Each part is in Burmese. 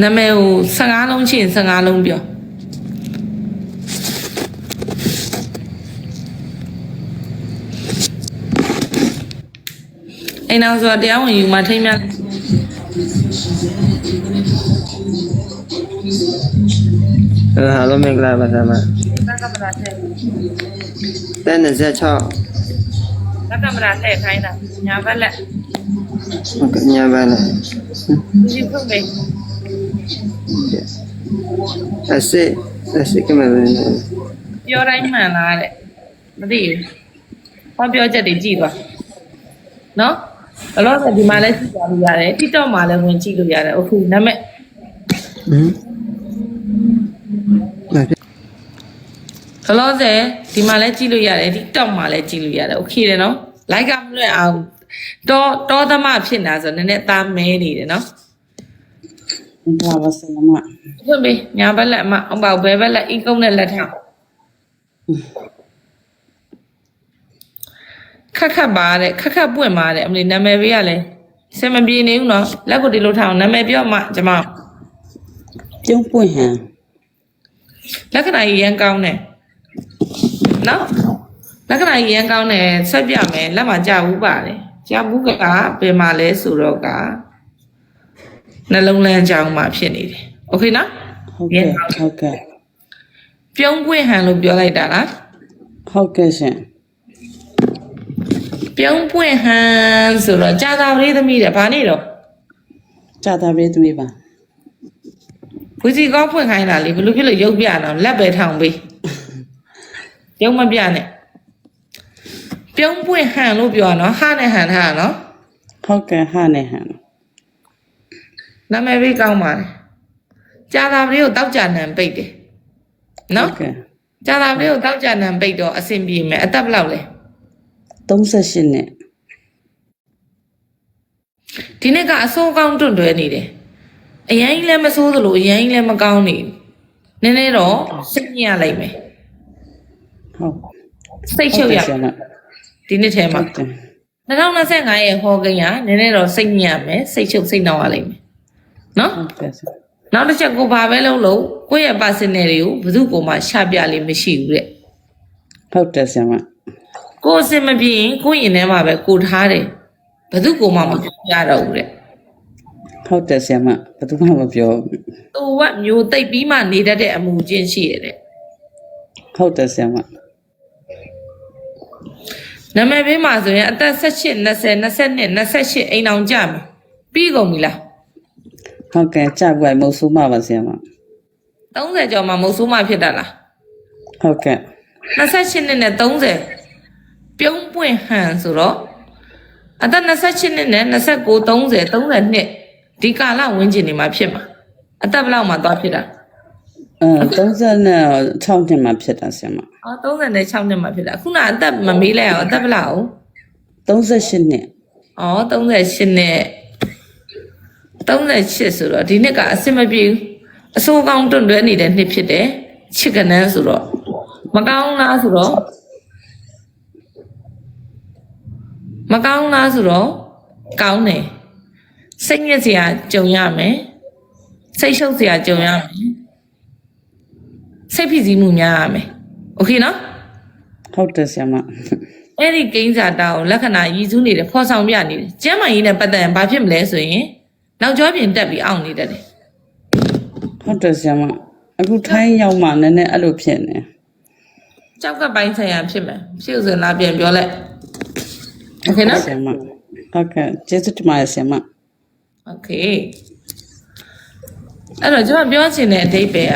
နာမည်ကို15လုံးချင်း15လုံးပြောအိမ်နောက်ဆိုတာတရားဝင်ယူมาထိမ့်မြအဲအားလုံးမင်္ဂလာပါဆရာမလက်ကမရာထည့်တဲ26လက်ကမရာထည့်ခိုင်းတာညာဘက်လက်ဟုတ်ကဲ့ညပါလားဒီဖုန်းပဲ အစစ်အစစ်ကမပဲ ပြောတိုင်းမှန်လားတဲ့မသိဘူးဟောပြောချက်တွေကြည့်သွားနော်ဘလို့ဆိုဒီမှာလည်းကြည့်သွားလို့ရတယ် TikTok မှာလည်းဝင်ကြည့်လို့ရတယ်အခုနာမည် ဟမ်မဖြစ် ဘလို့ဆိုဒီမှာလည်းကြည့်လို့ရတယ် TikTok မှာလည်းကြည့်လို့ရတယ်โอเคတယ်နော် like ကမလွတ်အောင်တောတောသမဖြစ်နေတာဆိုနည်းနည်းသားမဲနေတယ်နော် ဒါပါဆရာမဖွင့်ပေးညာဘက်လက်အမအောင်ပါဘယ်ဘက်လက်အီကုန်းနဲ့လက်ထောက်ခက်ခက်ပါတဲ့ခက်ခက်ပွင့်ပါတဲ့အမလီနာမည်ပေးရလဲစင်မပြေနေဘူးနော်လက်ကိုဒီလိုထောင်နာမည်ပြောမှကျွန်မပြုံးပွင့်ဟန်လက္ခဏာကြီးရန်ကောင်းတယ်နော်လက္ခဏာကြီးရန်ကောင်းတယ်ဆက်ပြမယ်လက်မှာကြာဘူးပါတယ်ကြာဘူးကဘယ်မှာလဲဆိုတော့က နှလုံးလန်းကြောင်းမှာဖြစ်နေတယ်โอเคနော် ဟုတ်ကဲ့ဟုတ်ကဲ့ ပြုံးပွင့်ဟန်လို့ပြောလိုက်တာလား ဟုတ်ကဲ့ရှင် ပြုံးပွင့်ဟန်ဆိုတော့ကြာသာပရိသမီးတဲ့ဘာနေတော့ ကြာတာပဲသမီးပါ ဝီစီကောဖွင့်ခိုင်းတာလေဘယ်လိုဖြစ်လို့ရုပ်ပြတော့လက်ပဲထောင်ပေးရုပ်မပြနဲ့ပြုံးပွင့်ဟန်လို့ပြောတာနော်ဟာနဲ့ဟန်ထားတာနော် ဟုတ်ကဲ့ဟာနဲ့ဟန် နာမည်ပေးကောင်းပါလေကြာသာပရိကိုတောက်ကြနံပိတ်တယ်နော်ဟုတ်ကဲ့ကြာသာပရိကိုတောက်ကြနံပိတ်တော့အဆင်ပြေမယ်အသက်ဘယ်လောက်လဲ38နဲ့ဒီနေ့ကအစိုးကောင်းတွန့်တွဲနေတယ်အရင်ကြီးလည်းမဆိုးသလိုအရင်ကြီးလည်းမကောင်းနေဘူးနည်းနည်းတော့စိတ်ညစ်ရလိုက်မယ်ဟုတ်စိတ်ချုပ်ရဆရာမဒီနေ့ထဲမှာဟုတ်ကဲ့2025ရဲ့ဟောကိန်းကနည်းနည်းတော့စိတ်ညစ်ရမယ်စိတ်ချုပ်စိတ်နှောက်ရလိမ့်မယ် နော်ဟုတ်ကဲ့ဆရာနောက်တစ်ချက်ကိုဘာပဲလုပ်လို့ကိုယ့်ရဲ့ personal တွေကိုဘယ်သူ့ကိုမှရှာပြလိမ့်မရှိဘူးတဲ့ဟုတ်တယ်ဆရာမကိုယ်အစင်မပြေရင်ကိုယ့်ရင်ထဲမှာပဲကိုထားတယ်ဘယ်သူ့ကိုမှမပြတော့ဘူးတဲ့ဟုတ်တယ်ဆရာမဘယ်သူမှမပြောသူကမျိုးသိပ်ပြီးမှနေတတ်တဲ့အမှုချင်းရှိရတဲ့ဟုတ်တယ်ဆရာမနာမည်ပေးမှာဆိုရင်အသက်18 20 22 28အိမ်အောင်ကြမယ်ပြီးကုန်ပြီလား ဟုတ်ကဲ့ကြာပွိုင်မဟုတ်ဆိုးမပါဆရာမ30ကျော်မှမဟုတ်ဆိုးမှဖြစ်တာလားဟုတ်ကဲ့28နှစ်နဲ့30ပြုံးပွင့်ဟန်ဆိုတော့အသက်28နှစ်နဲ့29 30 30နှစ်ဒီကာလဝန်းကျင်နေမှာဖြစ်မှာအသက်ဘယ်လောက်မှသွားဖြစ်တာအဲ36နှစ်မှာဖြစ်တာဆရာမအော်36နှစ်မှဖြစ်တာခုနအသက်မမေးလိုက်အောင်အသက်ဘယ်လောက်38နှစ်အော်38နှစ် 38ဆိုတော့ဒီနှစ်ကအဆင်မပြေဘူးအဆိုးကောင်းတွန့်တွဲနေတဲ့နှစ်ဖြစ်တယ်ချစ်ကနန်းဆိုတော့မကောင်းလားဆိုတော့မကောင်းလားဆိုတော့ကောင်းတယ်စိတ်ညစ်စရာကြုံရမယ်စိတ်ရှုပ်စရာကြုံရမယ်စိတ်ဖိစီးမှုများရမယ်โอเคနော် ဟုတ်တယ်ဆရာမ အဲ့ဒီကိန်းစာတာကိုလက္ခဏာရည်စူးနေတယ်ဖော်ဆောင်ပြနေတယ်ကျမ်းမာရေးနဲ့ပတ်သက်ရင်ဘာဖြစ်မလဲဆိုရင် နောက်ကျောပြင်တက်ပြီးအောင်နေတတ်တယ် ဟုတ်တယ်ဆရာမအခုထိုင်းရောက်မှနည်းနည်းအဲ့လိုဖြစ်နေ ကြောက်ကပ်ပိုင်းဆိုင်ရာဖြစ်မယ်ဖြစ်ဥစဉ်လာပြန်ပြောလိုက်โอเคနော် ဆရာမဟုတ်ကဲ့ကျေးဇူးတင်ပါတယ်ဆရာမ โอเคအဲ့တော့ကျွန်မပြောချင်တဲ့အဓိပ္ပာယ်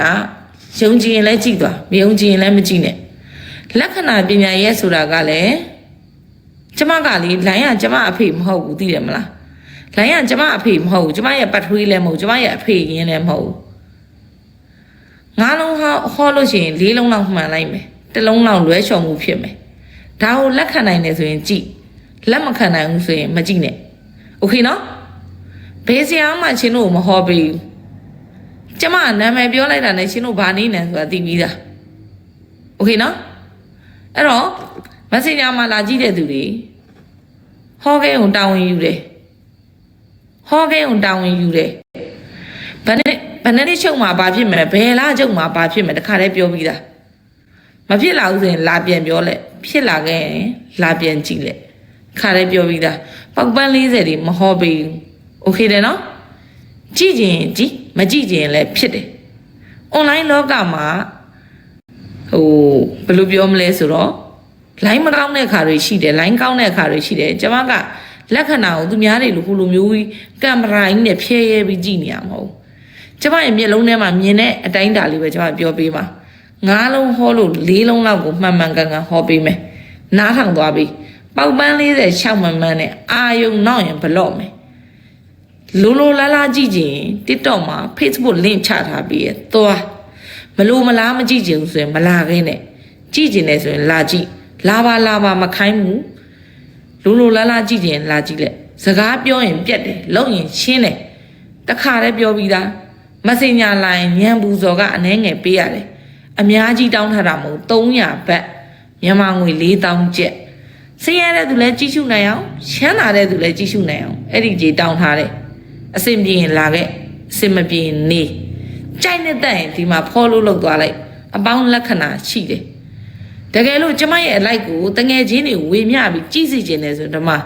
ကယုံကြည်ရင်လည်းကြည့်သွားမယုံကြည်ရင်လည်းမကြည့်နဲ့လက္ခဏာပညာရဲ့ဆိုတာကလည်းကျမကလေလိုင်းကကျမအဖေမဟုတ်ဘူးသိတယ်မလား လိုင်းကကျမအဖေမဟုတ်ဘူးကျမရဲ့ပတ်ထွေးလည်းမဟုတ်ဘူးကျမရဲ့အဖေရင်းလည်းမဟုတ်ဘူး ငါးလုံးဟောဟောလို့ရှိရင်လေးလုံးလောက်မှန်လိုက်မယ်တစ်လုံးလောက်လွဲချော်မှုဖြစ်မယ်ဒါကိုလက်ခံနိုင်တယ်ဆိုရင်ကြည့်လက်မခံနိုင်ဘူးဆိုရင်မကြည့်နဲ့โอเคနော်ဘေးစရာမှချင်းတို့ကိုမဟောပေးဘူးကျမကနာမည်ပြောလိုက်တာနဲ့ချင်းတို့ဘာနေနေဆိုတာသိပြီးသားโอเคနော်အဲ့တော့ messenger မှာလာကြည့်တဲ့သူတွေဟောကိန်းကိုတာဝန်ယူတယ် ဟောကိန်းကိုတာဝန်ယူတယ်ဘယ်နဲ့ ယ်နှစ်နှစ်ချုပ်မှာဘာဖြစ်မလဲဘယ်လားချုပ်မှာဘာဖြစ်မလဲတခါတည်းပြောပြီးသားမဖြစ်လာဘူးဆိုရင်လာပြန်ပြောလက်ဖြစ်လာခဲ့ရင်လာပြန်ကြည့်လက်ခါတည်းပြောပြီးသားပောက်ပန်း40တွေမဟောပေးဘူးโอเคတယ်နော်ကြည့်ခြင်းကြည့်မကြည့်ခြင်းလည်းဖြစ်တယ် online လောကမှာဟိုဘယ်လိုပြောမလဲဆိုတော့ line မကောင်းတဲ့အခါတွေရှိတယ် line ကောင်းတဲ့အခါတွေရှိတယ်ကျွန်မက လက္ခဏာကိုသူများတွေလိုဟိုလိုမျိုးကြီးကင်မရာကြီးနဲ့ဖြဲရဲပြီးကြည့်နေရမှာမဟုတ်ဘူးကျွန်မရဲ့မျက်လုံးထဲမှာမြင်တဲ့အတိုင်းတာလေးပဲကျွန်မပြောပေးပါငါးလုံးဟောလို့လေးလုံးလောက်ကိုမှန်မှန်ကန်ကန်ဟောပေးမယ်နားထောင်သွားပြီပေါက်ပန်း40ရှောက်မှန်မှန်နဲ့အာယုံနောက်ရင်ဘလော့မယ်လိုလိုလားလားကြည့်ကြည့်ရင် TikTok မှာ Facebook link ချထားပြီးရသွားမလိုမလားမကြည့်ချင်ဘူးဆိုရင်မလာခင်းနဲ့ကြည့်ချင်တယ်ဆိုရင်လာကြည့်လာပါလာပါမခိုင်းဘူး လိုလိုလားလားကြည့်ချင်ရင်လာကြည့်လက်စကားပြောရင်ပြက်တယ်လုံရင်ရှင်းတယ်တခါတည်းပြောပြီးသားမစင်ညာလာရင်ညံပူစော်ကအနှဲငယ်ပေးရတယ်အများကြီးတောင်းထားတာမဟုတ်300ဘတ်မြန်မာငွေ4000ကျပ်ဆင်းရဲတဲ့သူလည်းကြည့်ရှုနိုင်အောင်ချမ်းသာတဲ့သူလည်းကြည့်ရှုနိုင်အောင်အဲ့ဒီကြီးတောင်းထားတယ်အဆင်ပြေရင်လာခဲ့အဆင်မပြေရင်နေကြိုက်နေတဲ့ရင်ဒီမှာဖောလို့လောက်သွားလိုက်အပေါင်းလက္ခဏာရှိတယ် တကယ်လို့ကျမရဲ့အလိုက်ကိုတငယ်ချင်းတွေဝေမျှပြီးကြည့်စီခြင်းတယ်ဆိုတော့ဒီမှာ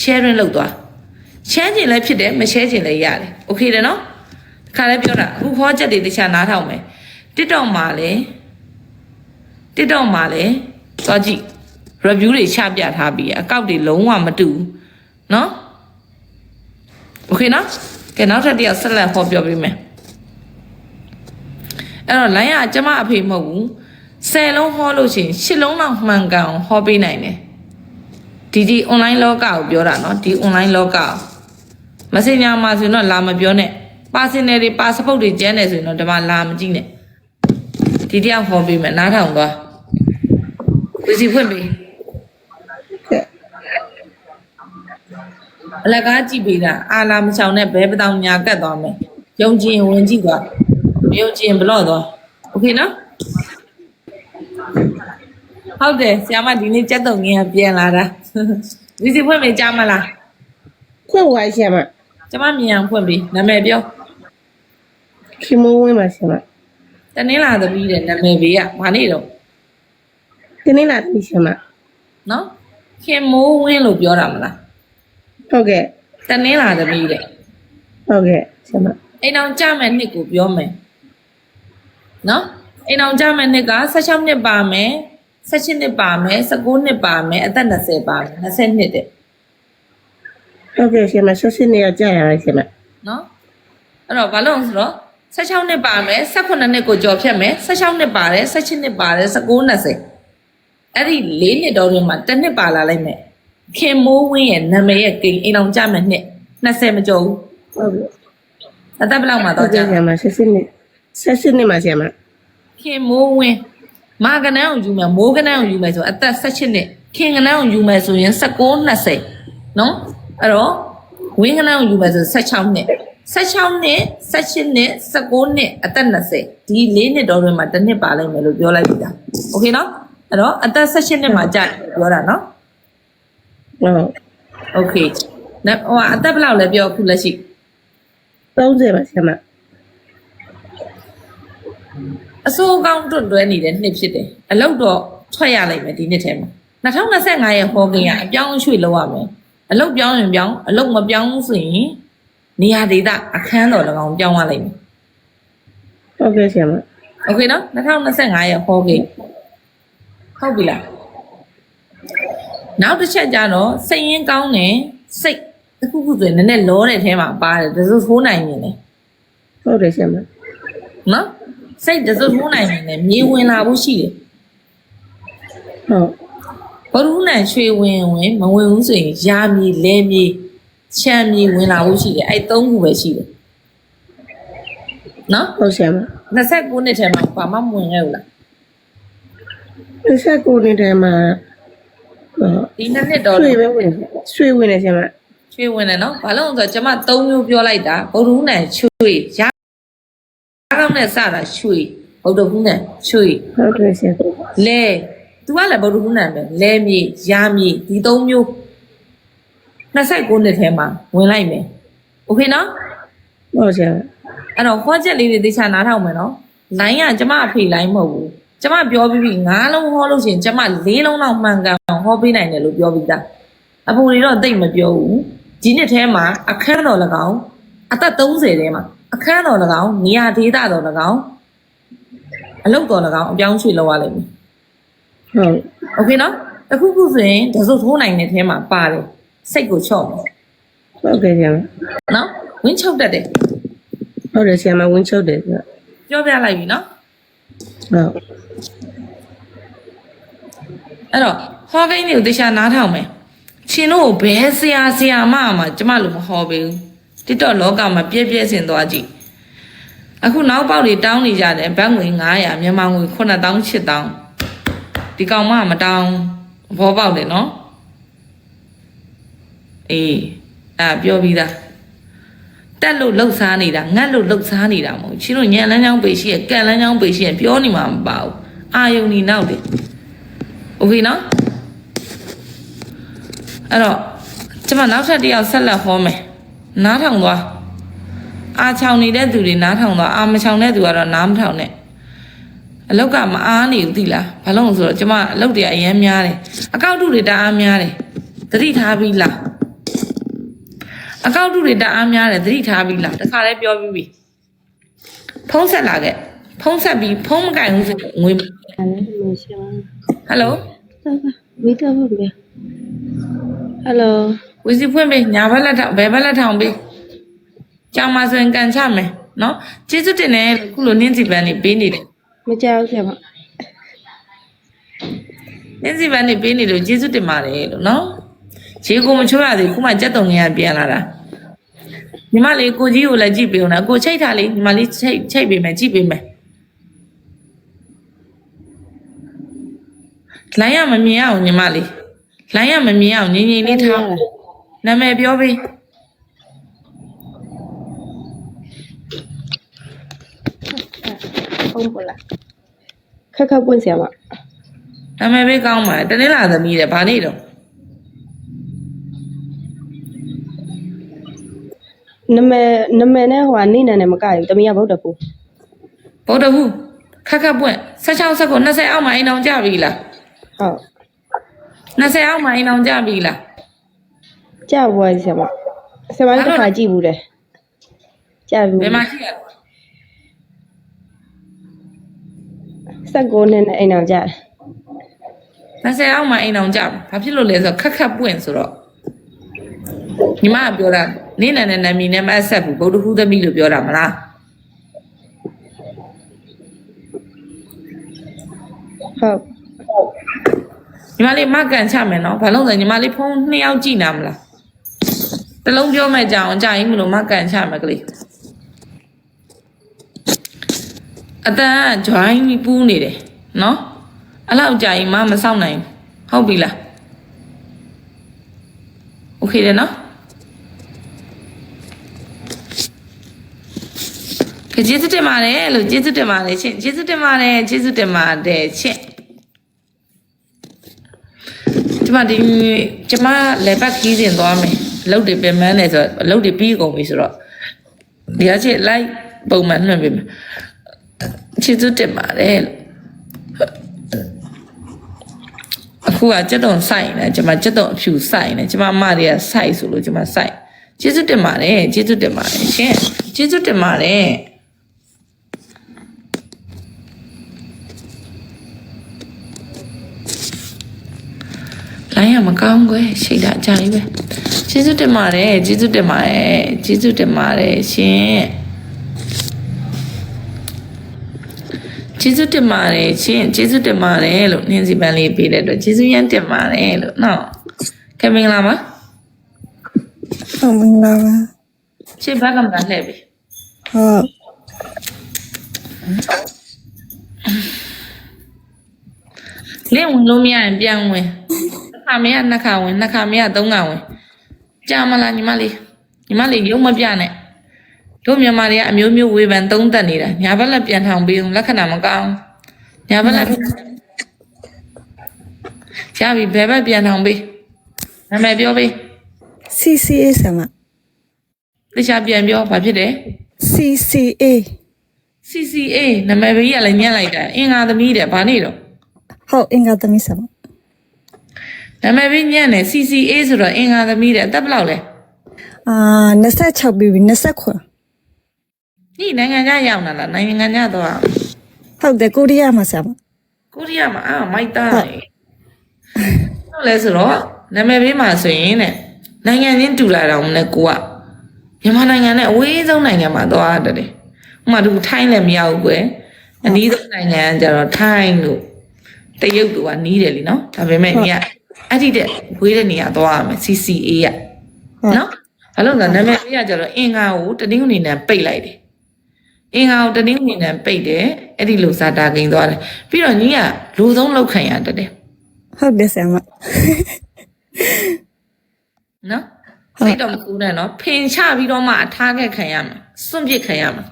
sharing လုပ်သွား share ခြင်းလည်းဖြစ်တယ်မ share ခြင်းလည်းရတယ်โอเคတယ်နော်ခါလည်းပြောတာအခုဖောချက်တွေတခြားနားထောင်မယ် TikTok မှာလည်း TikTok မှာလည်းသွားကြည့် review တွေချပြထားပြီးအကောက်တွေလုံးဝမတူဘူးเนาะ โอเคနော်ကဲနောက်ထပ်တစ်ယောက်ဆက်လက်ဟောပြောပေးမယ်အဲ့တော့ line ကကျမအဖေမဟုတ်ဘူး 10လုံးဟောလို့ရှိရင်10လုံးလောက်မှန်ကန်အောင်ဟောပေးနိုင်တယ်ဒီဒီ online လောကကိုပြောတာနော်ဒီ online လောကကိုမစင်ညာမှာဆိုရင်တော့လာမပြောနဲ့ပါစင်နယ်တွေပါစပုတ်တွေကျန်းနေဆိုရင်တော့ဒီမှာလာမကြည့်နဲ့ဒီတယောက်ဟောပေးမယ်နားထောင်သွားကိုစီဖွင့်ပေး ကဲ အလကားကြည့်ပေးတာအာလာမချောင်နဲ့ဘဲပတောင်ညာကတ်သွားမယ်ယုံကြည်ရင်ဝင်ကြည့်သွားမယုံကြည်ရင်ဘလော့သွားโอเคနော် ဟုတ်တယ်ဆရာမဒီနေ့ကြက်တုံငင်းကပြန်လာတာဒီစီဖွင့်မေးကြမလားခွင့်ဝိုင်းရှင်မကျမမြင်အောင်ဖွင့်ပေးနာမည်ပြောခင်မိုးဝင်းပါရှင်မတနင်္လာသမီးတဲ့နာမည်ပေးကဘာနေတော့ဒီနေ့လာပြီရှင်မနော်ခင်မိုးဝင်းလို့ပြောတာမလားဟုတ်ကဲ့တနင်္လာသမီးတဲ့ဟုတ်ကဲ့ရှင်မအိမ်အောင်ကြမဲ့နှစ်ကိုပြောမယ်နော်အိမ်အောင်ကြမဲ့နှစ်က16နှစ်ပါမယ် 16နှစ်ပါမယ်19နှစ်ပါမယ်အသက်20ပါမယ်20နှစ်တဲ့ဟုတ်ကဲ့ရှင်မဆက်စစ်နေရကြာရပါရှင်မနော်အဲ့တော့ဘာလို့လဲဆိုတော့16နှစ်ပါမယ်18နှစ်ကိုကြော်ဖြတ်မယ်16နှစ်ပါတယ်18နှစ်ပါတယ်19 20အဲ့ဒီ၄နှစ်တော်တွင်မှာတစ်နှစ်ပါလာလိုက်မယ်ခင်မိုးဝင်းရဲ့နာမည်ရဲ့ကိန်းအိမ်အောင်ကြမဲ့နှစ်20မကျော်ဘူးဟုတ်ကဲ့အသက်ဘယ်လောက်မှာဟုတ်တော့ကြာကဲ့ရှင်မဆက်စစ်နေဆက်စစ်နေမှာရှင်မခင်မိုးဝင်း မာကနန်းကိုယူမယ်မိုးကနန်းကိုယူမယ်ဆိုအသက်18နှစ်ခင်ကနန်းကိုယူမယ်ဆိုရင်19 20နော်အဲ့တော့ဝင်းကနန်းကိုယူမယ်ဆို16နှစ်16နှစ်18နှစ်19နှစ်အသက်20ဒီ၄နှစ်တော်တွင်မှာတစ်နှစ်ပါလိုက်မယ်လို့ပြောလိုက်ပြီလားโอเคနော်အဲ့တော့အသက်18နှစ်မှာကြာပြောတာနော် ဟုတ် โอเคနော်ဟိုကအသက်ဘယ်လောက်လဲပြောခုလက်ရှိ 30ပါရှင်မ အစိုးအကောင်းတွန့်တွဲနေတဲ့နှစ်ဖြစ်တယ်အလောက်တော့ထွက်ရလိုက်မယ်ဒီနှစ်ထဲမှာ2025ရဲ့ဟောကင်ကအပြောင်းအရွှေ့လောက်ရမယ်အလောက်ပြောင်းရင်ပြောင်းအလောက်မပြောင်းဘူးဆိုရင်နေရာဒေသအခန်းတော်၎င်းပြောင်းရလိုက်မယ် ဟုတ်ကဲ့ရှင်မ โอเคနော်2025ရဲ့ဟောကင်ဟုတ်ပြီလားနောက်တစ်ချက်ကြတော့စိတ်ရင်းကောင်းတယ်စိတ်တစ်ခုခုဆိုရင်နည်းနည်းလောတဲ့ထဲမှာပါတယ်ဒါဆိုထိုးနိုင်နေတယ် ဟုတ်တယ်ရှင်မ နော် စိတ်ဒါဆိုထိုးနိုင်နေတယ်မြေဝင်လာဖို့ရှိတယ်ဟုတ်ဘရုနိုင်ရွှေဝင်ဝင်မဝင်ဘူးဆိုရင်ရာမြေလဲမြေချမ်းမြေဝင်လာဖို့ရှိတယ်အဲ့သုံးခုပဲရှိတယ်နော်ဟုတ်ရှင်မ29နှစ်ထဲမှာဘာမှမဝင်ခဲ့ဘူးလားဒီဆက်ကိုနေတဲ့မှာဟုတ်ဒီနှစ်နှစ်တော့ဆွေပဲဝင်ဆွေဝင်နေရှင်မရွှေဝင်တယ်နော်ဘာလို့လဲဆိုတော့ကျွန်မသုံးမျိုးပြောလိုက်တာဘရုနိုင်ရွှေ ရာကောင်းနဲ့စတာရွှေဘုဒ္ဓဘူးနဲ့ရွှေ ဟုတ်ကဲ့ရှင် လဲသူကလည်းဘုဒ္ဓဘူးနဲ့ပဲလဲမြေရာမြေဒီသုံးမျိုး29နှစ်ထဲမှာဝင်လိုက်မယ်โอเคနော် ဟုတ်ဆရာ အဲ့တော့ခေါ်ချက်လေးတွေသေချာနားထောင်မယ်နော်လိုင်းကကျမအဖေလိုင်းမဟုတ်ဘူးကျမပြောပြီးပြီငါးလုံးဟောလို့ရှိရင်ကျမလေးလုံးတော့မှန်ကန်အောင်ဟောပေးနိုင်တယ်လို့ပြောပြီးသားအဖိုတွေတော့တိတ်မပြောဘူးဒီနှစ်ထဲမှာအခန်းတော်၎င်းအသက်30ထဲမှာ အခန်းတော်၎င်းနေရာဒေသတော်၎င်းအလုပ်တော်၎င်းအပြောင်းရွှေ့လောက်ရလိမ့်မယ် ဟုတ် โอเคနော်တခုခုဆိုရင်တစုပ်ထိုးနိုင်တဲ့ထဲမှာပါတယ်စိတ်ကိုချော့မယ် ဟုတ်ကဲ့ဆရာမ နော်ဝင်းချုပ်တတ်တယ် ဟုတ်တယ်ဆရာမဝင်းချုပ်တယ်ဆရာ ပြောပြလိုက်ပြီနော် ဟုတ် အဲ့တော့ဟောကိန်းတွေကိုသေချာနားထောင်မယ်ရှင်တို့ကိုဘယ်ဆရာဆရာမမှကျမလိုမဟောပေးဘူး တစ်တော့လောကမှာပြည့်ပြည့်စင်သွားကြည့်အခုနောက်ပေါက်တွေတောင်းနေကြတယ်ဘတ်ငွေ900မြန်မာငွေ9000 8000ဒီကောင်မမတောင်းဘောပေါက်တယ်နော်အေးအဲ့ပြောပြီးသားတက်လို့လှုပ်ရှားနေတာငတ်လို့လှုပ်ရှားနေတာမဟုတ်ဘူးရှင်တို့ညံလန်းချောင်းပေရှိရကန်လန်းချောင်းပေရှိရပြောနေမှာမပါဘူးအာယုန်နီနောက်တယ် โอเคနော်အဲ့တော့ကျမနောက်ထပ်တစ်ယောက်ဆက်လက်ဟောမယ် နားထောင်သွားအာချောင်နေတဲ့သူတွေနားထောင်သွားအာမချောင်တဲ့သူကတော့နားမထောင်နဲ့အလောက်ကမအားနေဘူးသိလားဘာလို့လဲဆိုတော့ကျမအလောက်တွေအရင်များတယ်အကောက်တုတွေတအားများတယ်သတိထားပြီးလားအကောက်တုတွေတအားများတယ်သတိထားပြီးလားတခါလဲပြောပြီးပြီဖုံးဆက်လာခဲ့ဖုံးဆက်ပြီးဖုံးမကင်ဘူးဆိုငွေအဲ့ဒါမရှိပါဟယ်လိုဘူးဝိတော့ဘူးဗျာဟယ်လို ဝီစီဖွင့်ပေးညာဘက်လက်ထောင်ဘယ်ဘက်လက်ထောင်ပေးကြောင်မဆိုရင်ကန်ချမယ်နော်ကျေးဇူးတင်တယ်ခုလိုနင်းစီပန်းနေပေးနေတယ်မကြောက်ဆရာမနင်းစီပန်းနေပေးနေလို့ကျေးဇူးတင်ပါတယ်လို့နော်ခြေကိုမချိုးရသေးဘူးခုမှကြက်တုံငယ်ကပြန်လာတာညီမလေးကိုကြီးကိုလည်းကြည့်ပေးဦးနော်ကိုချိတ်ထားလေးညီမလေးချိတ်ချိတ်ပေးမယ်ကြည့်ပေးမယ်လိုင်းရမမြင်အောင်ညီမလေးလိုင်းရမမြင်အောင်ငြိမ်ငြိမ်လေးထား နာမည်ပြောပေးဟုတ်ပါလားခက်ခက်ပွင့်ဆရာမနာမည်ပေးကောင်းပါတနေ့လာသမီးတယ်ဘာနေတော့နမည်နမည်နဲ့ဟိုကနေနံနဲ့မကဘူးတမီးကဗုဒ္ဓဖူဗုဒ္ဓဟူခက်ခက်ပွင့်16ဆက်ကို20အောက်မှာအိမ်အောင်ကြပြီလားဟုတ်20အောက်မှာအိမ်အောင်ကြပြီလား ကြောက်ပါဆရာမဆရာမတစ်ခါကြည့်ဘူးတယ်ကြောက်ဘူးဘယ်မှာရှိရလဲစက်ကိုနဲ့အိမ်အောင်ကြတယ်20အောက်မှာအိမ်အောင်ကြပြီဘာဖြစ်လို့လဲဆိုတော့ခက်ခက်ပွင့်ဆိုတော့ညီမကပြောတာနင်းနဲ့နဲ့နာမည်နဲ့မအဆက်ဘူးဗုဒ္ဓဟူသမီးလို့ပြောတာမလားဟုတ်ညီမလေးမကန်ချမယ်နော်ဘာလို့လဲဆိုညီမလေးဖုန်းနှစ်ယောက်ကြည့်နာမလား တလုံးပြောမဲ့ကြအောင်ကြာရင်မလို့မကန်ချမယ်ကလေးအတန်က join ပူးနေတယ်နော်အဲ့လောက်ကြာရင်မမဆောင်နိုင်ဘူးဟုတ်ပြီလားโอเคတယ်နော်ကကျေးဇူးတင်ပါတယ်လို့ကျေးဇူးတင်ပါတယ်ချင်းကျေးဇူးတင်ပါတယ်ကျေးဇူးတင်ပါတယ်ချင်းကျမဒီကျမလည်းပတ်ခီးစဉ်သွားမယ်အ လုပ်တွေပြင်မန်းနေဆိုတော့အလုပ်တွေပြီးကုန်ပြီဆိုတော့ဒီအချက်လိုက်ပုံမှန်လွှင့်ပေးမယ်ကျေးဇူးတင်ပါတယ်လို့အခုကကြက်တုံစိုက်နေကျမကြက်တုံအဖြူစိုက်နေကျမအမတွေကစိုက်ဆိုလို့ကျမစိုက်ကျေးဇူးတင်ပါတယ်ကျေးဇူးတင်ပါတယ်ရှင်ကျေးဇူးတင်ပါတယ် င်းရမကောင်းကွယ်ရှိတာအကြိုက်ပဲကျေးဇူးတင်ပါတယ်ကျေးဇူးတင်ပါတယ်ကျေးဇူးတင်ပါတယ်ရှင်ကျေးဇူးတင်ပါတယ်ရှင်ကျေးဇူးတင်ပါတယ်လို့နင်းစီပန်းလေးပေးတဲ့အတွက်ကျေးဇူးရမ်းတင်ပါတယ်လို့နော်ကဲမင်္ဂလာပါဟုတ်မင်္ဂလာပါရှင်ဘက်ကမှလှည့်ပြီဟုတ်လင့်ဝင်လို့မရရင်ပြန်ဝင်တစ် ခါမရနှစ်ခါဝင်နှစ်ခါမရသုံးခါဝင်ကြာမလားညီမလေးညီမလေးရုံမပြနဲ့တို့မြန်မာတွေကအမျိုးမျိုးဝေဖန်သုံးသပ်နေတာညာဘက်လက်ပြန်ထောင်ပေးအောင်လက္ခဏာမကောင်းညာဘက်လက်ကြာပြီဘယ်ဘက်ပြန်ထောင်ပေးနာမည်ပြောပေး CCA ဆရာမတခြားပြန်ပြောဘာဖြစ်တယ် CCA CCA နာမည်ဘေးကလည်းညက်လိုက်တာအင်္ဂါသမီးတဲ့ဘာနေတော့ဟုတ်အင်္ဂါသမီးဆရာမ နာမည်ဘေးညက်နေ CCA ဆိုတော့အင်္ဂါသမီးတဲ့အသက်ဘယ်လောက်လဲအာ26ပြီပြီ29ဒီနိုင်ငံခြားရောက်လာလားနိုင်ငံခြားတော့ဟုတ်တယ်ကိုရီးယားမှာဆရာမကိုရီးယားမှာအာမိုက်တာလေဟုတ်လဲဆိုတော့နာမည်ဘေးမှာဆိုရင်တဲ့နိုင်ငံချင်းတူလာတော့မလဲကိုကမြန်မာနိုင်ငံနဲ့အဝေးဆုံးနိုင်ငံမှာသွားရတယ်လေဥပမာသူထိုင်းလည်းမရောက်ဘူးကွယ်အနည်းဆုံးနိုင်ငံကကျတော့ထိုင်းလို့တရုတ်တို့ကနီးတယ်လीနော်ဒါပေမဲ့ည အဲ့ဒီတဲ့ဝေးတဲ့နေရာသွားရမယ် CCA ကနော်ဘာလို့လဲနာမည်လေးကကျတော့အင်္ဂါကိုတနည်းအနေနဲ့ပိတ်လိုက်တယ်အင်္ဂါကိုတနည်းအနေနဲ့ပိတ်တယ်အဲ့ဒီလိုဇာတာကိန်သွားတယ်ပြီးတော့ညီကလူဆုံးလောက်ခံရတတ်တယ်ဟုတ်တယ်ဆရာမနော်စိတ်တော့မကူနဲ့နော်ဖင်ချပြီးတော့မှအထားခဲ့ခံရမှာစွန့်ပစ်ခံရမှာ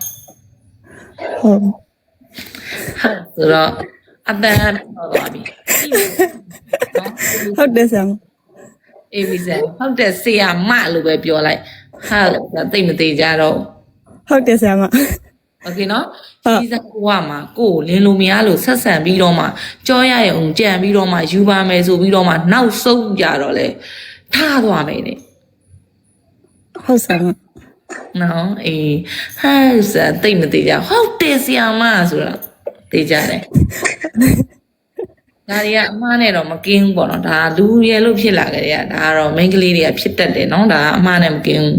ဟုတ်ဟုတ်ဆိုတော့အတန်တော့သွားပြီနော် ဟုတ်တယ်ဆရာမ အေးပြီစံဟုတ်တယ်ဆေးရမလို့ပဲပြောလိုက်ဟာလို့ဒါသိမ့်မသေးကြတော့ ဟုတ်တယ်ဆရာမ โอเคเนาะ ဟုတ် ဒီစကိုကမှာကိုကိုလင်းလိုမရလို့ဆက်ဆံပြီးတော့မှကြောရရုံကြံပြီးတော့မှယူပါမယ်ဆိုပြီးတော့မှနောက်ဆုံးကြတော့လေထားသွားမယ်တဲ့ ဟုတ်ဆရာမ နော်အေးဟဲ့စတိတ်မသေးကြဟုတ်တယ်ဆီယာမဆိုတော့သိကြတယ် ဒါတွေကအမှားနဲ့တော့မကင်းဘူးပေါ့နော်ဒါလူရဲလို့ဖြစ်လာကြတဲ့ကဒါကတော့မိန်းကလေးတွေကဖြစ်တတ်တယ်နော်ဒါကအမှားနဲ့မကင်းဘူး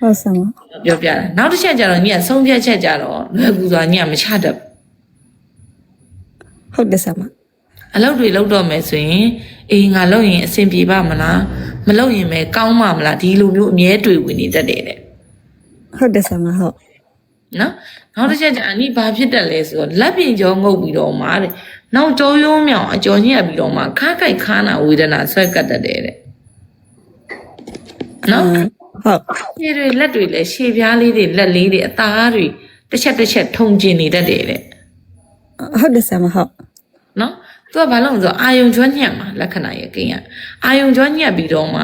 ဟုတ်ဆရာမပြောပြတာနောက်တစ်ချက်ကျတော့ညီကဆုံးဖြတ်ချက်ကြတော့လွယ်ကူစွာညီကမချတတ်ဘူးဟုတ်တယ်ဆရာမအလုပ်တွေလုပ်တော့မယ်ဆိုရင်အေးငါလုပ်ရင်အဆင်ပြေပါမလားမလုပ်ရင်ပဲကောင်းပါမလားဒီလိုမျိုးအမြဲတွေ့ဝင်နေတတ်တယ်တဲ့ဟုတ်တယ်ဆရာမဟုတ်နော်နောက်တစ်ချက်ကျအနိဘာဖြစ်တတ်လဲဆိုတော့လက်ပြင်ကြောငုပ်ပြီးတော့မှတဲ့ နောက်ကြောရိုးမြောင်အကျော်ညက်ပြီးတော့မှခါကြိုက်ခါနာဝေဒနာဆွဲကတ်တတ်တယ်တဲ့နော်ဟုတ်ခြေတွေလက်တွေလည်းရှေ့ပြားလေးတွေလက်လေးတွေအသားတွေတစ်ချက်တစ်ချက်ထုံကျင်နေတတ်တယ်တဲ့ဟုတ်တယ်ဆရာမဟုတ်နော်သူကဘာလို့လဲဆိုတော့အာယုံကျွမ်းညက်မှာလက္ခဏာရဲ့ကိန်းကအာယုံကျွမ်းညက်ပြီးတော့မှ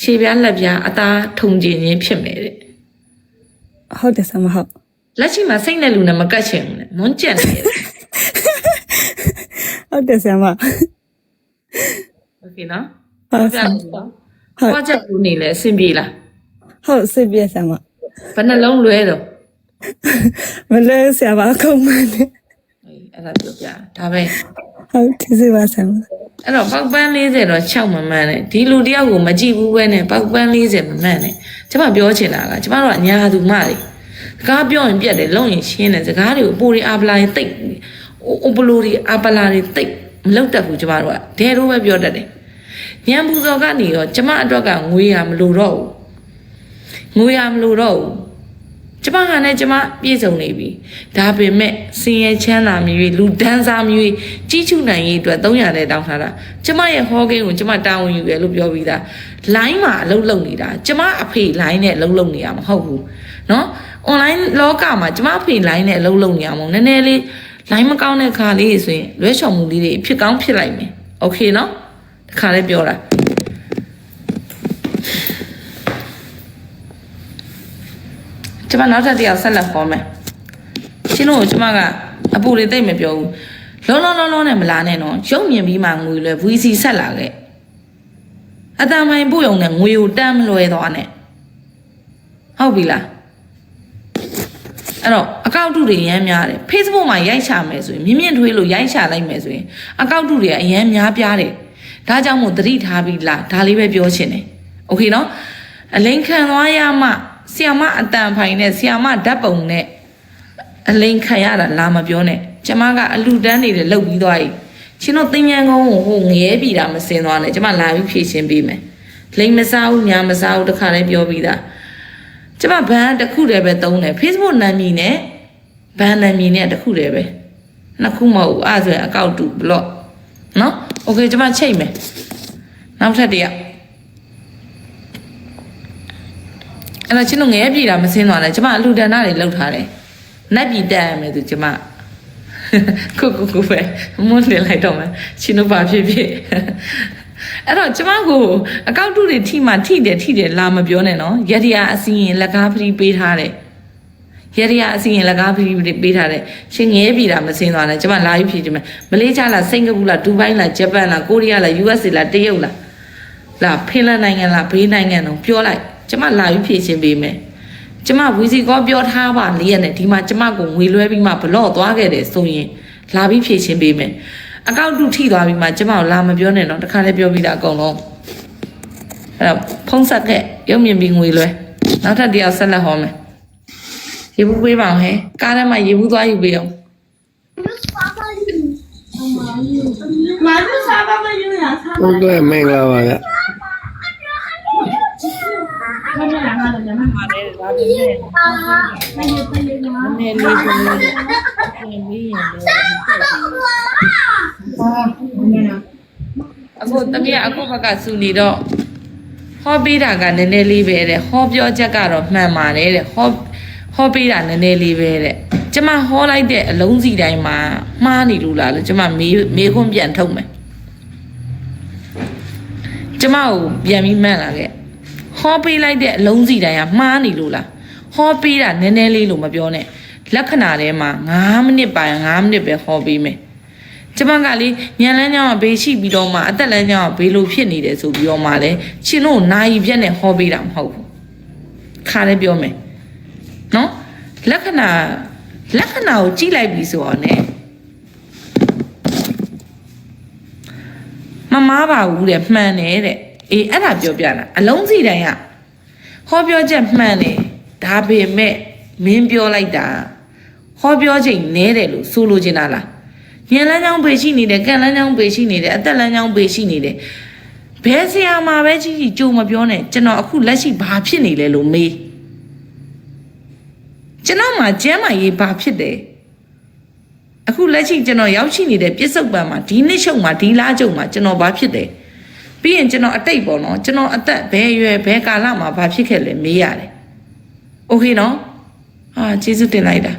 ရှေ့ပြားလက်ပြားအသားထုံကျင်ခြင်းဖြစ်မယ်တဲ့ဟုတ်တယ်ဆရာမဟုတ်လက်ရှိမှာစိတ်နဲ့လူနဲ့မကတ်ချင်ဘူးလေမွန်းကျက်နေတယ် ဟုတ်တယ်ဆရာမ โอเคနော် ဟုတ် ပြ ဆရာမ လို့နော်ဟောချက်ကူနေလဲအဆင်ပြေလား ဟုတ်စိတ်ပြည့်ဆရာမ ဘယ်နှလုံးလွဲတော့ မလဲဆရာမအကုန်မနဲ့ အေးအဲ့ဒါပြောပြဒါပဲ ဟုတ်ဒီစီပါဆရာမ အဲ့တော့ပောက်ပန်း40တော့6မမှန်နဲ့ဒီလူတယောက်ကိုမကြည့်ဘူးပဲနဲ့ပောက်ပန်း40မမှန်နဲ့ကျမပြောချင်တာကကျမတို့ကအညာသူမတွေစကားပြောရင်ပြတ်တယ်လုံရင်ရှင်းတယ်စကားတွေကိုပိုရီအာပလာရင်တိတ် အိုပလိုတွေအာပလာတွေတိတ်မလောက်တတ်ဘူးကျမတို့ကဒဲတော့ပဲပြောတတ်တယ်ညံပူစော်ကနေတော့ကျမအတွက်ကငွေရမလို့တော့ဘူးငွေရမလို့တော့ဘူးကျမကလည်းကျမပြည့်စုံနေပြီဒါပေမဲ့စင်ရချမ်းသာမျိုးလူဒန်းစားမျိုးကြီးချုနိုင်ရေးအတွက်300နဲ့တောင်းထားတာကျမရဲ့ဟောကိန်းကိုကျမတာဝန်ယူရလို့ပြောပြီးသားလိုင်းမှာအလုပ်လုပ်နေတာကျမအဖေလိုင်းနဲ့အလုပ်လုပ်နေတာမဟုတ်ဘူးเนาะ online လောကမှာကျမအဖေလိုင်းနဲ့အလုပ်လုပ်နေရမုံနည်းနည်းလေး လိုင်းမကောင်းတဲ့ခါလေးဆိုရင်လွဲချော်မှုလေးတွေဖြစ်ကောင်းဖြစ်လိုက်မယ်โอเคเนาะတခါလေးပြောတာကျမနောက်ထပ်တစ်ယောက်ဆက်လက်ခေါ်မယ်ရှင်းလို့ကျမကအပူလေးတိတ်မပြောဘူးလုံးလုံးလုံးလုံးနဲ့မလာနဲ့နော်ရုပ်မြင်ပြီးမှငွေလွယ် VC ဆက်လာခဲ့အတန်မိုင်ပို့ရုံနဲ့ငွေကိုတမ်းမလွယ်သွားနဲ့ဟုတ်ပြီလား အဲ့တော့အကောက်တုတွေရမ်းများတယ် Facebook မှာရိုက်ချမယ်ဆိုရင်မြင့်မြင့်ထွေးလို့ရိုက်ချလိုက်မယ်ဆိုရင်အကောက်တုတွေကအရမ်းများပြားတယ်ဒါကြောင့်မို့သတိထားပြီးလားဒါလေးပဲပြောချင်တယ်โอเคနော်အလိန်ခံသွားရမှဆီယမအတန်ဖိုင်နဲ့ဆီယမဓာတ်ပုံနဲ့အလိန်ခံရတာလာမပြောနဲ့ကျမကအလူတန်းနေတယ်လှုပ်ပြီးသွားပြီရှင်တို့တင်ញံကုန်းကိုဟိုငရဲပြီတာမစင်သွားနဲ့ကျမလာပြီးဖြည့်ရှင်းပေးမယ်လိန်မစားဘူးညာမစားဘူးတခါလည်းပြောပြီးသား ကျမဘန်တစ်ခုတည်းပဲသုံးတယ် Facebook နာမည်နဲ့ဘန်နာမည်နဲ့တစ်ခုတည်းပဲနှစ်ခုမဟုတ်ဘူးအဲ့ဒါဆိုရင်အကောက်တူ block နော် okay ကျမချိတ်မယ်နောက်ထပ်တစ်ယောက်အဲ့တော့ချင်းတို့ငရဲပြည်တာမစင်းသွားလဲကျမအလူဒဏ္ဍတွေလောက်ထားတယ်နတ်ပြည်တက်ရမယ်သူကျမခုခုခုပဲမွန်းနေလိုက်တော့မယ်ချင်းတို့ဘာဖြစ်ဖြစ် အဲ့တော့ကျမကိုအကောက်တူတွေထိမှထိတယ်ထိတယ်လာမပြောနဲ့နော်ရတရာအစီရင်လက်ကားဖရီးပေးထားတယ်ရရအစီရင်လကားပြီးပေးထားတယ်ရှင်ငဲပြီတာမစင်းသွားနဲ့ကျမလာပြီးဖြေချင်မယ်မလေးရှားလားစိန်ကပူလားဒူဘိုင်းလားဂျပန်လားကိုရီးယားလား US လားတရုတ်လားလာဖင်လန်နိုင်ငံလားဘေးနိုင်ငံတော့ပြောလိုက်ကျမလာပြီးဖြေချင်ပေးမယ်ကျမဝီစီကောပြောထားပါလေးရနဲ့ဒီမှာကျမကိုငွေလွှဲပြီးမှဘလော့သွားခဲ့တယ်ဆိုရင်လာပြီးဖြေချင်ပေးမယ် အကောက်တုထိသွားပြီးမှကျမကိုလာမပြောနဲ့တော့တခါလေးပြောပြီးတာအကုန်လုံးအဲ့တော့ဖုံးဆက်ခဲ့ရုပ်မြင်ပြီးငွေလွှဲနောက်ထပ်တရားဆက်လက်ဟောမယ်ရေဘူးပေးပါအောင်ဟဲ့ကားထဲမှာရေဘူးသွားယူပေးအောင်ဟုတ်ကဲ့မင်္ဂလာပါဗျနည်းလေးဆိုလို့ပြင်ပြီးရင် အခုတမီးအခုဘက်ကစူနေတော့ဟောပေးတာကနည်းနည်းလေးပဲတဲ့ဟောပြောချက်ကတော့မှန်ပါတယ်တဲ့ဟောဟောပေးတာနည်းနည်းလေးပဲတဲ့ကျမဟောလိုက်တဲ့အလုံးစီတိုင်းမှာမှားနေလို့လားလို့ကျမမေးမေးခွန်းပြန်ထုတ်မယ်ကျမကိုပြန်ပြီးမှန်လာခဲ့ဟောပေးလိုက်တဲ့အလုံးစီတိုင်းကမှားနေလို့လားဟောပေးတာနည်းနည်းလေးလို့မပြောနဲ့လက္ခဏာထဲမှာ9မိနစ်ပိုင်9မိနစ်ပဲဟောပေးမယ် ကျမကလေညံလန်းကြောင်ဘေးရှိပြီးတော့မှအသက်လန်းကြောင်ဘေးလိုဖြစ်နေတယ်ဆိုပြီးတော့မှလေရှင်တို့နိုင်ပြက်နဲ့ဟောပေးတာမဟုတ်ဘူးခါလည်းပြောမယ်နော်လက္ခဏာလက္ခဏာကိုကြည့်လိုက်ပြီဆိုတော့ ਨੇ မမားပါဘူးတဲ့မှန်တယ်တဲ့အေးအဲ့ဒါပြောပြတာအလုံးစီတိုင်းကဟောပြောချက်မှန်တယ်ဒါပေမဲ့မင်းပြောလိုက်တာဟောပြောချိန်နဲတယ်လို့ဆိုလိုချင်တာလား ညလန်းချောင်းပေရှိနေတယ်ကန်လန်းချောင်းပေရှိနေတယ်အသက်လန်းချောင်းပေရှိနေတယ်ဘယ်ဆရာမှာပဲကြီးကြီးကြုံမပြောနဲ့ကျွန်တော်အခုလက်ရှိဘာဖြစ်နေလဲလို့မေးကျွန်တော်မှာကျမ်းမာရေးဘာဖြစ်တယ် အခုလက်ရှိကျွန်တော်ရောက်ရှိနေတဲ့ပြစ္ဆုတ်ပံမှာဒီနှစ်ချုပ်မှာဒီလားချုပ်မှာကျွန်တော်ဘာဖြစ်တယ်ပြီးရင်ကျွန်တော်အတိတ်ပေါ့နော်ကျွန်တော်အသက်ဘယ်ရွယ်ဘယ်ကာလမှာဘာဖြစ်ခဲ့လဲမေးရတယ်โอเคနော်ဟာကျေးဇူးတင်လိုက်တာ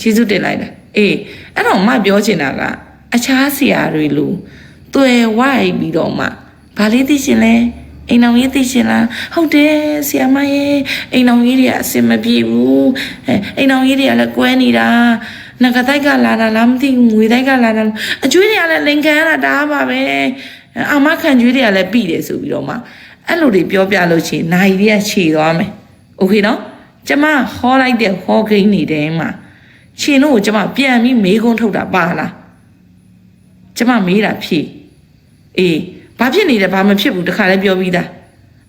ကျေးဇူးတင်လိုက်တာ အေးအဲ့တော့မပြောချင်တာကအခြားဆရာတွေလူတွေ့ဝိုက်ပြီးတော့မှဘာလေးသိရှင်လဲအိမ်အောင်ရေးသိရှင်လားဟုတ်တယ်ဆရာမရဲ့အိမ်အောင်ရေးတွေကအစင်မပြေဘူးအဲအိမ်အောင်ရေးတွေကလည်းကွဲနေတာနဂတိုက်ကလာတာလားမသိဘူးငွေတိုက်ကလာတာလားအကျွေးတွေကလည်းလင်ခံရတာဒါပါပဲအာမခံကျွေးတွေကလည်းပြီးတယ်ဆိုပြီးတော့မှအဲ့လိုတွေပြောပြလို့ရှိရင်နိုင်တွေကခြေသွားမယ်โอเคနော်ကျမဟောလိုက်တဲ့ဟောကိန်းနေတယ်မှာ ရှင်တို့ကိုကျမပြန်ပြီးမေးခွန်းထုတ်တာပါလားကျမမေးတာဖြေအေးဘာဖြစ်နေတယ်ဘာမဖြစ်ဘူးတခါလည်းပြောပြီးသား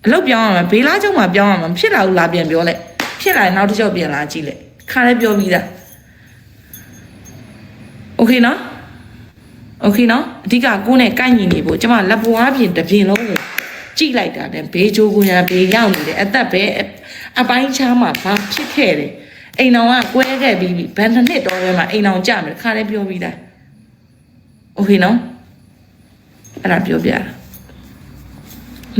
အလုပ်ပြောင်းရမှာဘေးလားကျုံမှာပြောင်းရမှာဖြစ်လာဘူးလားပြန်ပြောလိုက်ဖြစ်လာရင်နောက်တစ်ချက်ပြန်လာကြည့်လိုက်ခါလည်းပြောပြီးသားโอเคနော်โอเคနော်အဓိကကိုယ်နဲ့ကိုက်ညီနေဖို့ကျမလက်ပွားပြင်တစ်ပြင်လုံးကိုကြည့်လိုက်တာတဲ့ဘေးချိုးကိုညာဘေးရောက်နေတယ်အသက်ပဲအပိုင်းချားမှာဘာဖြစ်ခဲ့တယ် အိမ်တော်ကကွဲခဲ့ပြီးပြီဘယ်နှစ်နှစ်တော့ပဲမှာအိမ်တော်ကြမယ်ခါလည်းပြောပြီးသားโอเคနော် အဲ့ဒါပြောပြတာ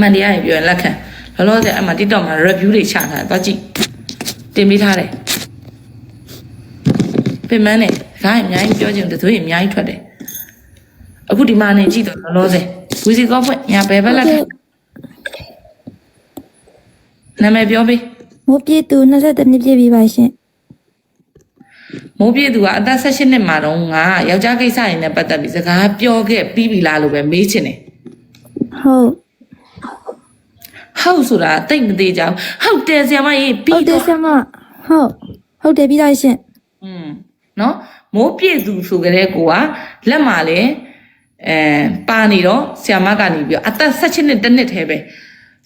မန်တရားရင်ပြောရင်လက်ခံလောလောဆယ်အမှ TikTok မှာ review တွေချထားတယ်သွားကြည့်တင်ပေးထားတယ်ပြင်မန်းနဲ့ဒါအများကြီးပြောချင်တယ်သူအများကြီးထွက်တယ်အခုဒီမှာနေကြည့်တော့လောလောဆယ်ဝီစီကောဖွင့်ညာဘယ်ဘက်လက်ခံနာမည်ပြောပေး မိုးပြည့်သူ22နှစ်ပြည့်ပြီပါရှင် မိုးပြည့်သူကအသက်16နှစ်မှာတော့ငါယောက်ျားကိစ္စရင်းနဲ့ပတ်သက်ပြီးစကားပြောခဲ့ပြီးပြီလားလို့ပဲမေးချင်တယ် ဟုတ် ဟုတ်ဆိုတာတိတ်မသေးကြဘူးဟုတ်တယ်ဆရာမကြီးပြီး ဟုတ်တယ် တော့ ဆရာမဟုတ်ဟုတ်တယ်ပြီးသားရှင် อืมเนาะမိုးပြည့်သူဆိုကြတဲ့ကိုကလက်မှာလဲအဲပါနေတော့ဆရာမကနေပြီးတော့အသက်16နှစ်တစ်နှစ်ထဲပဲ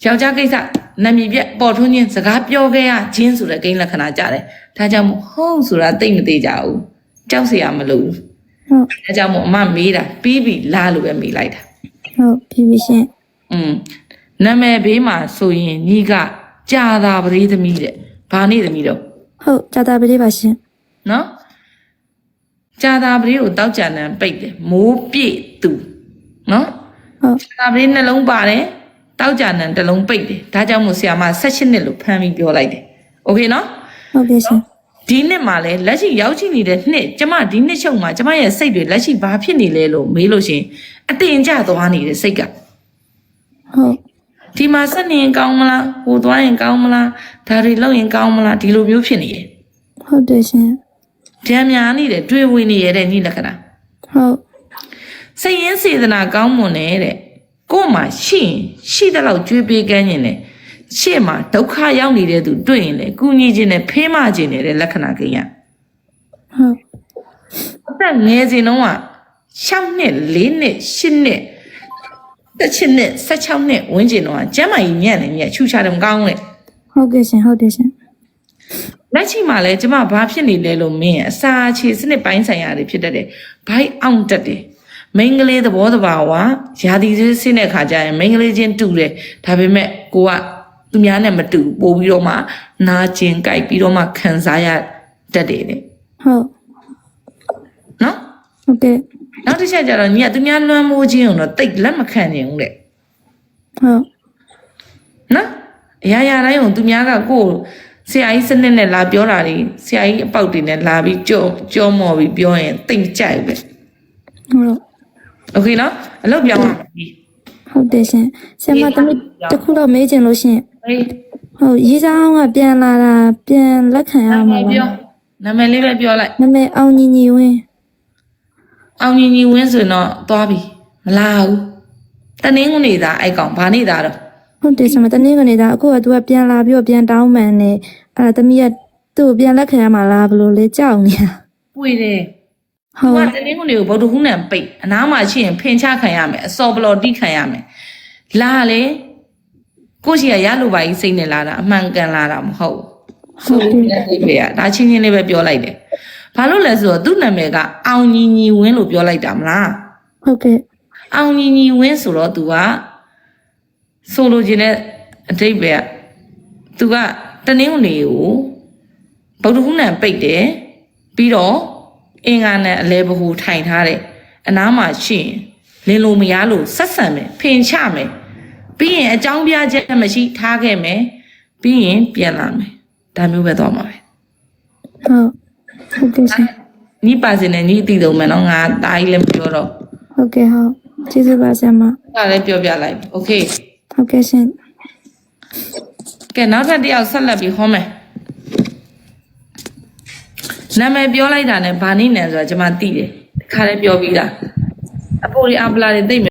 ယောက်ျားကိစ္စ နာမည်ပြပေါ်ထွန်းခြင်းစကားပြောခဲ့ရခြင်းဆိုတဲ့ဂိမ်းလက္ခဏာကြတယ်။ဒါကြောင့်မို့ဟုတ်ဆိုတာသိမသေးကြဘူး။ကြောက်စရာမလိုဘူး။ဟုတ်။ဒါကြောင့်မို့အမမေးတာပြီးပြီလားလို့ပဲမေးလိုက်တာ။ဟုတ်ပြီးပြီရှင်။อืมနာမည်ဘေးမှာဆိုရင်ညီကကြာတာပရိသမီးတဲ့။ဘာနေသမီးတော့ဟုတ်ကြာတာပရိပါရှင်။နော်။ကြာတာပရိကိုတောက်ကြံတန်းပိတ်တယ်။မိုးပြည့်သူ။နော်။ဟုတ်။ကြာတာပရိနှလုံးပါတယ်။ တောက်ကြံနံတစ်လုံးပိတ်တယ်ဒါကြောင့်မို့ဆရာမ16နှစ်လို့ဖမ်းပြီးပြောလိုက်တယ်โอเคနော် ဟုတ်ပြီရှင် ဒီနှစ်မှာလဲလက်ရှိရောက်ရှိနေတဲ့နှစ်ကျမဒီနှစ်ချုပ်မှာကျမရဲ့စိတ်တွေလက်ရှိဘာဖြစ်နေလဲလို့မေးလို့ရှရင်အတင်ကြသွားနေတဲ့စိတ်က ဟုတ် ဒီမှာဆက်နေရင်ကောင်းမလားဟိုသွားရင်ကောင်းမလားဒါတွေလုပ်ရင်ကောင်းမလားဒီလိုမျိုးဖြစ်နေတယ် ဟုတ်တယ်ရှင် ကြံများနေတယ်တွေးဝင်နေရတဲ့ညီလက္ခဏာ ဟုတ် စိတ်ရင်းစေတနာကောင်းမွန်နေတဲ့ ကို့မှာရှိရင်ရှိတဲ့လောက်ကြွေးပေးကမ်းရင်လေရှေ့မှာဒုက္ခရောက်နေတဲ့သူတွေ့ရင်လေကုညီခြင်းနဲ့ဖေးမခြင်းနေတဲ့လက္ခဏာကိန်းရဟုတ်အသက်ငယ်စဉ်တုန်းက6နှစ်4နှစ်8နှစ်တစ်ချစ်နှစ်16နှစ်ဝန်းကျင်တော့ကျမ်းမာကြီးညံ့နေညက်ချူချတယ်မကောင်းလေဟုတ်ကဲ့ရှင်ဟုတ်တယ်ရှင်လက်ရှိမှာလဲကျမဘာဖြစ်နေလဲလို့မင်းရဲ့အစာအခြေစနစ်ပိုင်းဆိုင်ရာတွေဖြစ်တတ်တယ်ဘိုက်အောင်တက်တယ် မိန်းကလေးသဘောတဘာဝယာတီသေးစင်းတဲ့ခါကျရင်မိန်းကလေးချင်းတူတယ်ဒါပေမဲ့ကိုကသူများနဲ့မတူပို့ပြီးတော့မှနာကျင်ကြိုက်ပြီးတော့မှခံစားရတတ်တယ်လေဟုတ်နော်ဟုတ်ကဲ့နောက်တစ်ချက်ကျတော့ညီကသူများလွမ်းမိုးခြင်းကိုတော့တိတ်လက်မခံနိုင်ဘူးလေဟုတ်နော်အရာရာတိုင်းကိုသူများကကိုယ်ဆရာကြီးစနစ်နဲ့လာပြောတာတွေဆရာကြီးအပေါက်တွေနဲ့လာပြီးကြောကြောမော်ပြီးပြောရင်တိတ်မကြိုက်ဘူးလေဟုတ် โอเคနော်အလုပ်ပြောင်းအောင်ပြီ ဟုတ်တယ်ရှင်ဆရာမသမီးတစ်ခုတော့မေးချင်လို့ရှင် ဟေး ဟုတ်ရေးစားအောင်ကပြန်လာတာပြန်လက်ခံရ နာမ မှာ ည် ပါ ပြောနာမည်လေးပဲပြောလိုက် နာမည်အောင်ညီညီဝင်း အောင်ညီညီဝင်းဆိုရင်တော့သွားပြီမလာဘူးတနင်္ဂနွေသားအဲ့ကောင်ဘာနေတာတော့ ဟုတ်တယ်ဆရာမတနေ့ကနေဒါအခုကသူကပြန်လာပြီးတော့ပြန်တောင်းမှန်နေအဲ့ဒါသမီးကသူ့ကိုပြန်လက်ခံရမှာလားဘယ်လိုလဲကြောက်နေတာ ပွေတယ် ဟုသူတ်ကတနင်္ဂနွေကိုဗုဒ္ဓဟူးနဲ့ပိတ်အနားမှာရှိရင်ဖင်ချခံရမယ်အစော်ဘလော်တိခံရမယ်လာလေကိုရှိရရလိုပါကြီးစိတ်နဲ့လာတာအမှန်ကန်လာတာမဟုတ်ဘူးဟုတ်တယ်ဒီဖေကဒါချင်းချင်းလေးပဲပြောလိုက်တယ်ဘာလို့လဲဆိုတော့သူ့နာမည်ကအောင်ညီညီဝင်းလို့ပြောလိုက်တာမလားဟုတ်ကဲ့အောင်ညီညီဝင်းဆိုတော့ तू ကဆိုလိုချင်တဲ့အတိတ်ပဲက तू ကတနင်္ဂနွေကိုဗုဒ္ဓဟူးနံပိတ်တယ်ပြီးတော့ အင်္ဂါနဲ့အလဲဘဟုထိုင်ထားတယ်အနားမှာရှိရင်လင်းလို့မရလို့ဆက်ဆံမယ်ဖင်ချမယ်ပြီးရင်အကြောင်းပြချက်မရှိထားခဲ့မယ်ပြီးရင်ပြန်လာမယ်ဒါမျိုးပဲသွားမှာပဲ ဟုတ်ဟုတ်ကဲ့ရှင် ညီပါစင်နဲ့ညီအတီတုံမယ်နော်ငါတားကြီးလည်းမပြောတော့ ဟုတ်ကဲ့ဟုတ်ကျေးဇူးပါဆရာမ ဒါလည်းပြောပြလိုက်โอเค ဟုတ်ကဲ့ရှင် ကဲနောက်ထပ်တစ်ယောက်ဆက်လက်ပြီးဟောမယ် နာမည်ပြောလိုက်တာနဲ့ဗာနိနန်ဆိုတာကျွန်မသိတယ်ခါလည်းပြောပြီးသားအဖိုးရီအပလာတွေသိမ့်